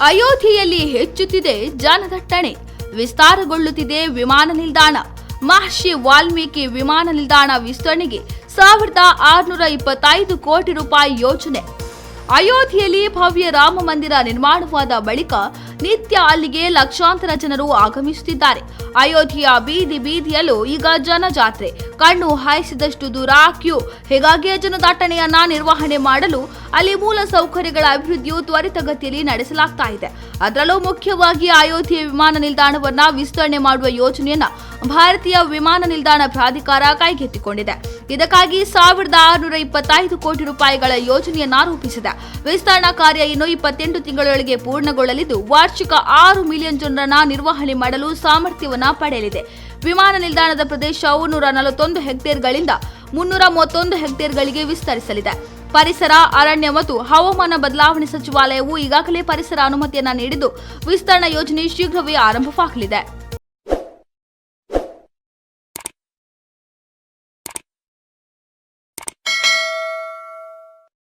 ಅಯೋಧ್ಯೆಯಲ್ಲಿ ಹೆಚ್ಚುತ್ತಿದೆ ಜನದಟ್ಟಣೆ ವಿಸ್ತಾರಗೊಳ್ಳುತ್ತಿದೆ ವಿಮಾನ ನಿಲ್ದಾಣ. ಮಹರ್ಷಿ ವಾಲ್ಮೀಕಿ ವಿಮಾನ ನಿಲ್ದಾಣ ವಿಸ್ತರಣೆಗೆ ಸಾವಿರದ ಆರುನೂರ ಇಪ್ಪತ್ತೈದು ಕೋಟಿ ರೂಪಾಯಿ ಯೋಜನೆ. ಅಯೋಧ್ಯೆಯಲ್ಲಿ ಭವ್ಯ ರಾಮ ಮಂದಿರ ನಿರ್ಮಾಣವಾದ ಬಳಿಕ ನಿತ್ಯ ಅಲ್ಲಿಗೆ ಲಕ್ಷಾಂತರ ಜನರು ಆಗಮಿಸುತ್ತಿದ್ದಾರೆ. ಅಯೋಧ್ಯೆಯ ಬೀದಿ ಬೀದಿಯಲ್ಲೂ ಈಗ ಜನಜಾತ್ರೆ. ಕಣ್ಣು ಹಾಯಿಸಿದಷ್ಟು ದೂರ ಕ್ಯೂ. ಹೀಗಾಗಿ ಜನದಟ್ಟಣೆಯನ್ನ ನಿರ್ವಹಣೆ ಮಾಡಲು ಅಲ್ಲಿ ಮೂಲ ಸೌಕರ್ಯಗಳ ಅಭಿವೃದ್ಧಿಯು ತ್ವರಿತಗತಿಯಲ್ಲಿ ನಡೆಸಲಾಗ್ತಾ ಇದೆ. ಅದರಲ್ಲೂ ಮುಖ್ಯವಾಗಿ ಅಯೋಧ್ಯೆ ವಿಮಾನ ನಿಲ್ದಾಣವನ್ನ ವಿಸ್ತರಣೆ ಮಾಡುವ ಯೋಜನೆಯನ್ನ ಭಾರತೀಯ ವಿಮಾನ ನಿಲ್ದಾಣ ಪ್ರಾಧಿಕಾರ ಕೈಗೆತ್ತಿಕೊಂಡಿದೆ. ಇದಕ್ಕಾಗಿ ಸಾವಿರದ ಆರುನೂರ ಇಪ್ಪತ್ತೈದು ಕೋಟಿ ರೂಪಾಯಿಗಳ ಯೋಜನೆಯನ್ನ ರೂಪಿಸಿದೆ. ವಿಸ್ತರಣಾ ಕಾರ್ಯ ಇನ್ನು ಇಪ್ಪತ್ತೆಂಟು ತಿಂಗಳೊಳಗೆ ಪೂರ್ಣಗೊಳ್ಳಲಿದ್ದು, ವಾರ್ಷಿಕ ಆರು ಮಿಲಿಯನ್ ಜನರನ್ನ ನಿರ್ವಹಣೆ ಮಾಡಲು ಸಾಮರ್ಥ್ಯವನ್ನ ಪಡೆಯಲಿದೆ. ವಿಮಾನ ನಿಲ್ದಾಣದ ಪ್ರದೇಶವು ನೂರ ನಲವತ್ತೊಂದು ಹೆಕ್ಟೇರ್ಗಳಿಂದ ಮುನ್ನೂರ ಮೂವತ್ತೊಂದು ಹೆಕ್ಟೇರ್ಗಳಿಗೆ ವಿಸ್ತರಿಸಲಿದೆ. ಪರಿಸರ, ಅರಣ್ಯ ಮತ್ತು ಹವಾಮಾನ ಬದಲಾವಣೆ ಸಚಿವಾಲಯವು ಈಗಾಗಲೇ ಪರಿಸರ ಅನುಮತಿಯನ್ನು ನೀಡಿದ್ದು, ವಿಸ್ತರಣಾ ಯೋಜನೆ ಶೀಘ್ರವೇ ಆರಂಭವಾಗಲಿದೆ.